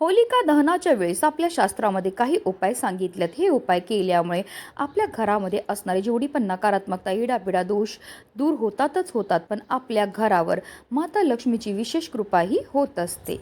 होलिका दहनाच्या वेळेस आपल्या शास्त्रामध्ये काही उपाय सांगितलेत. हे उपाय केल्यामुळे आपल्या घरामध्ये असणारी जेवढी पण नकारात्मकता इडापिडा दोष दूर होतातच होतात पण आपल्या घरावर माता लक्ष्मीची विशेष कृपाही होत असते.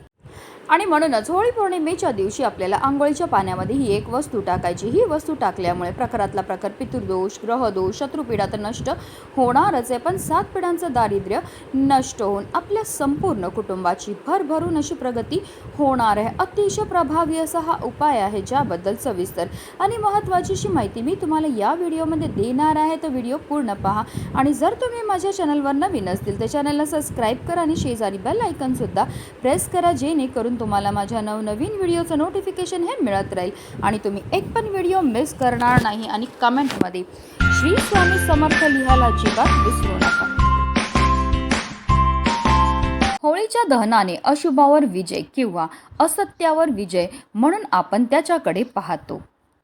आणि म्हणूनच होळी पौर्णिमेच्या दिवशी आपल्याला आंघोळीच्या पाण्यामध्ये ही एक वस्तू टाकायची. ही वस्तू टाकल्यामुळे प्रकारातला प्रकार पितृदोष ग्रहदोष शत्रुपीडा तर नष्ट होणारच आहे. पण सात पिढ्यांचं दारिद्र्य नष्ट होऊन आपल्या संपूर्ण कुटुंबाची भरभरून अशी प्रगती होणार आहे. अतिशय प्रभावी असा हा उपाय आहे ज्याबद्दल सविस्तर आणि महत्त्वाची अशी माहिती मी तुम्हाला या व्हिडिओमध्ये देणार आहे. तर व्हिडिओ पूर्ण पहा आणि जर तुम्ही माझ्या चॅनलवर नवीन असतील तर चॅनलला सबस्क्राईब करा आणि शेजारी बेल आयकनसुद्धा प्रेस करा जेणेकरून तुम्हाला माझ्या नवनवीन व्हिडिओचं नोटिफिकेशन हे मिळत राहील. आणि तुम्ही एक पण व्हिडिओ मिस करणार नाही आणि कमेंटमध्ये श्री स्वामी समर्थ लिहायला अजिबात विसरू नका. होळीच्या दहनाने अशुभावर विजय किंवा असत्यावर विजय म्हणून आपण त्याच्याकडे पाहतो.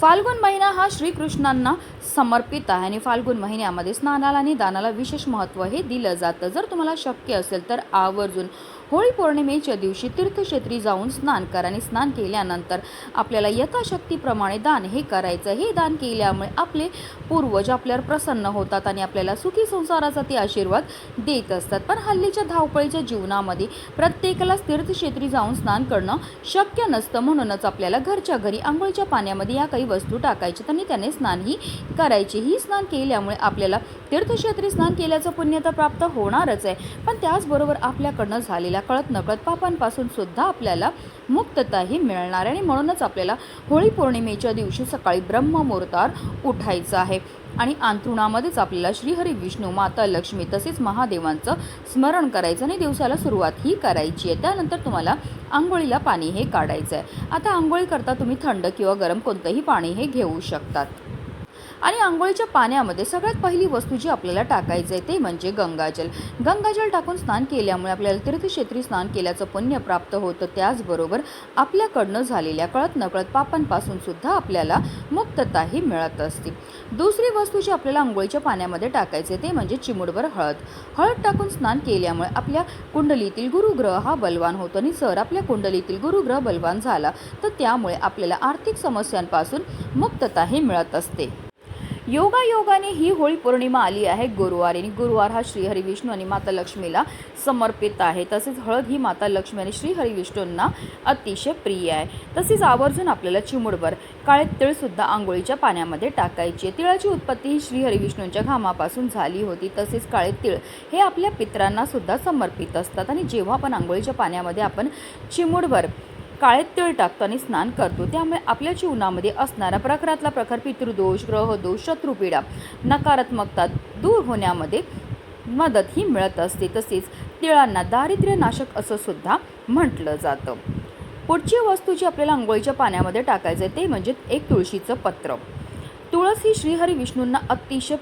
फाल्गुन महिना हा श्रीकृष्णांना समर्पित आहे आणि फाल्गुन महिन्यामध्ये स्नानाला आणि दानाला विशेष महत्त्व हे दिलं जातं. जर तुम्हाला शक्य असेल तर आवर्जून होळी पौर्णिमेच्या दिवशी तीर्थक्षेत्री जाऊन स्नान करा आणि स्नान केल्यानंतर आपल्याला यथाशक्तीप्रमाणे दान हे करायचं. हे दान केल्यामुळे आपले पूर्वज आपल्यावर प्रसन्न होतात आणि आपल्याला सुखी संसाराचा ते आशीर्वाद देत असतात. पण हल्लीच्या धावपळीच्या जीवनामध्ये प्रत्येकाला तीर्थक्षेत्री जाऊन स्नान करणं शक्य नसतं. म्हणूनच आपल्याला घरच्या घरी आंघोळीच्या पाण्यामध्ये या काही वस्तू टाकायच्यात आणि त्याने स्नानही करायचे. ही स्नान केल्यामुळे आपल्याला तीर्थक्षेत्री स्नान केल्याचं पुण्य तर प्राप्त होणारच आहे. पण त्याचबरोबर आपल्याकडनं झालेल्या कळत नकळत पापांपासून सुद्धा आपल्याला मुक्तताही मिळणार आहे. आणि म्हणूनच आपल्याला होळी पौर्णिमेच्या दिवशी सकाळी ब्रह्ममुहूर्तावर उठायचं आहे. आणि अंथरुणामध्येच आपल्याला श्रीहरी विष्णू माता लक्ष्मी तसेच महादेवांचं स्मरण करायचं आणि दिवसाला सुरुवात ही करायची आहे. त्यानंतर तुम्हाला आंघोळीला पाणी हे काढायचं आहे. आता आंघोळी करता तुम्ही थंड किंवा गरम कोणतंही पाणी हे घेऊ शकतात. आणि आंघोळीच्या पाण्यामध्ये सगळ्यात पहिली वस्तू जी आपल्याला टाकायचं आहे ते म्हणजे गंगाजल. गंगाजल टाकून स्नान केल्यामुळे आपल्याला तीर्थक्षेत्री स्नान केल्याचं पुण्य प्राप्त होतं. त्याचबरोबर आपल्याकडनं झालेल्या कळत नकळत पापांपासून सुद्धा आपल्याला मुक्तताही मिळत असते. दुसरी वस्तू जी आपल्याला आंघोळीच्या पाण्यामध्ये टाकायचे ते म्हणजे चिमुडभर हळद. हळद टाकून स्नान केल्यामुळे आपल्या कुंडलीतील गुरुग्रह हा बलवान होतो आणि सर आपल्या कुंडलीतील गुरुग्रह बलवान झाला. तर त्यामुळे आपल्याला आर्थिक समस्यांपासून मुक्तताही मिळत असते. योगायोगाने ही होळी पौर्णिमा आली आहे. गुरुवार आणि गुरुवार हा श्रीहरी विष्णू आणि माता लक्ष्मीला समर्पित आहे. तसेच हळद ही माता लक्ष्मी आणि श्रीहरी विष्णूंना अतिशय प्रिय आहे. तसेच आवर्जून आपल्याला चिमुडभर काळे तिळसुद्धा आंघोळीच्या पाण्यामध्ये टाकायची आहे. तिळाची उत्पत्ती ही श्रीहरी विष्णूंच्या घामापासून झाली होती. तसेच काळे तिळ हे आपल्या पित्रांनासुद्धा समर्पित असतात. आणि जेव्हा आपण आंघोळीच्या पाण्यामध्ये आपण चिमुडभर काळे तिळ टाकतो आणि स्नान करतो. त्यामुळे आपल्या जीवनामध्ये असणारा प्रखरातला प्रखर पितृदोष ग्रहदोष शत्रुपीडा नकारात्मकता दूर होण्यामध्ये मदत ही मिळत असते. तसेच तिळांना दारिद्र्य नाशक असं सुद्धा म्हटलं जातं. पुढची वस्तू जी आपल्याला आंघोळीच्या पाण्यामध्ये टाकायचं आहे ते म्हणजे एक तुळशीचं पत्र. तुळस ही श्रीहरी विष्णूंना अतिशय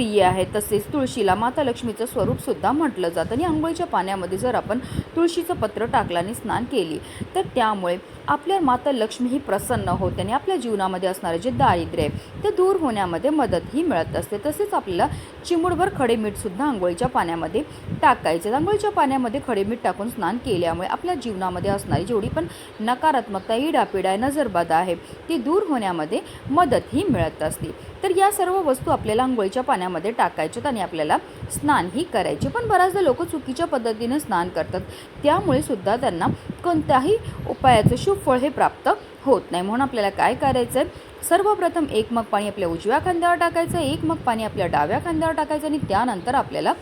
प्रिय आहे तसेच तुळशीला माता लक्ष्मीचं स्वरूप सुद्धा म्हटलं जातं. आणि आंघोळीच्या पाण्यामध्ये जर आपण तुळशीचं पत्र टाकलं आणि स्नान केली तर त्यामुळे आपल्या माता लक्ष्मी ही प्रसन्न होते आणि आपल्या जीवनामध्ये असणारे जे दारिद्र्य आहे ते दूर होण्यामध्ये मदतही मिळत असते. तसेच आपल्याला चिमुडभर खडे मीठसुद्धा आंघोळीच्या पाण्यामध्ये टाकायचे आंघोळीच्या पाण्यामध्ये खडे मीठ टाकून स्नान केल्यामुळे आपल्या जीवनामध्ये असणारी जेवढी पण नकारात्मकता इडापिडा आहे नजरबाधा आहे ती दूर होण्यामध्ये मदतही मिळत असते. तर या सर्व वस्तू आपल्याला आंघोळीच्या पाण्यामध्ये टाकायच्यात आणि आपल्याला स्नानही करायचे. पण बऱ्याचदा लोक चुकीच्या पद्धतीने स्नान करतात. त्यामुळे सुद्धा त्यांना कोणत्याही उपायाचं शुभफळ हे प्राप्त होत नाही. म्हणून आपल्याला काय करायचं आहे सर्वप्रथम एक मग पाणी आपल्या उजव्या खांद्यावर टाकायचं एक मग पाणी आपल्या डाव्या खांद्यावर टाकायचं आणि त्यानंतर आपल्याला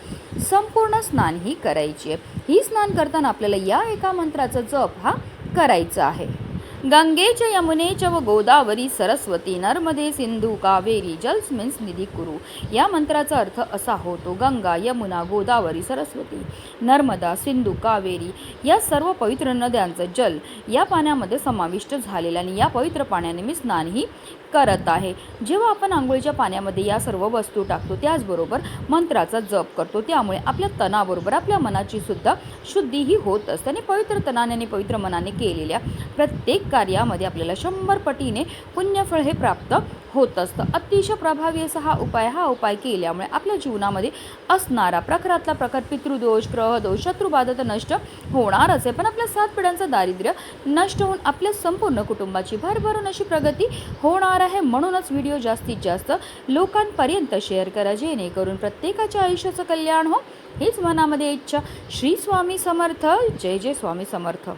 संपूर्ण स्नान ही करायची आहे. ही स्नान करताना आपल्याला या एका मंत्राचा जप हा करायचा आहे. गंगेच यमुनेच व गोदावरी सरस्वती नर्मदे सिंधू कावेरी जलस्मिन्स निधी कुरु. या मंत्राचा अर्थ असा होतो गंगा यमुना गोदावरी सरस्वती नर्मदा सिंधू कावेरी या सर्व पवित्र नद्यांचं जल या पाण्यामध्ये समाविष्ट झालेलं आणि या पवित्र पाण्याने मी स्नानही करत आहे. जेव्हा आपण आंघोळीच्या पाण्यामध्ये या सर्व वस्तू टाकतो त्याचबरोबर मंत्राचा जप करतो त्यामुळे आपल्या तणाबरोबर आपल्या मनाची सुद्धा शुद्धीही होत असते. आणि पवित्र तनाने आणि पवित्र मनाने केलेल्या प्रत्येक कार्यामध्ये आपल्याला शंभर पटीने पुण्यफळ हे प्राप्त होत असतं. अतिशय प्रभावी असा हा उपाय हा उपाय केल्यामुळे आपल्या जीवनामध्ये असणारा प्रखरातला प्रखर पितृदोष ग्रहदोष शत्रुबाधा तर नष्ट होणारच आहे. पण आपल्या सात पिढ्यांचं दारिद्र्य नष्ट होऊन आपल्या संपूर्ण कुटुंबाची भरभरून अशी प्रगती होणार आहे म्हणूनच व्हिडिओ जास्तीत जास्त लोकांपर्यंत शेअर करा. जेणेकरून प्रत्येकाच्या आयुष्याचं कल्याण हो. हीच मनामध्ये इच्छा. श्री स्वामी समर्थ. जय जय स्वामी समर्थ.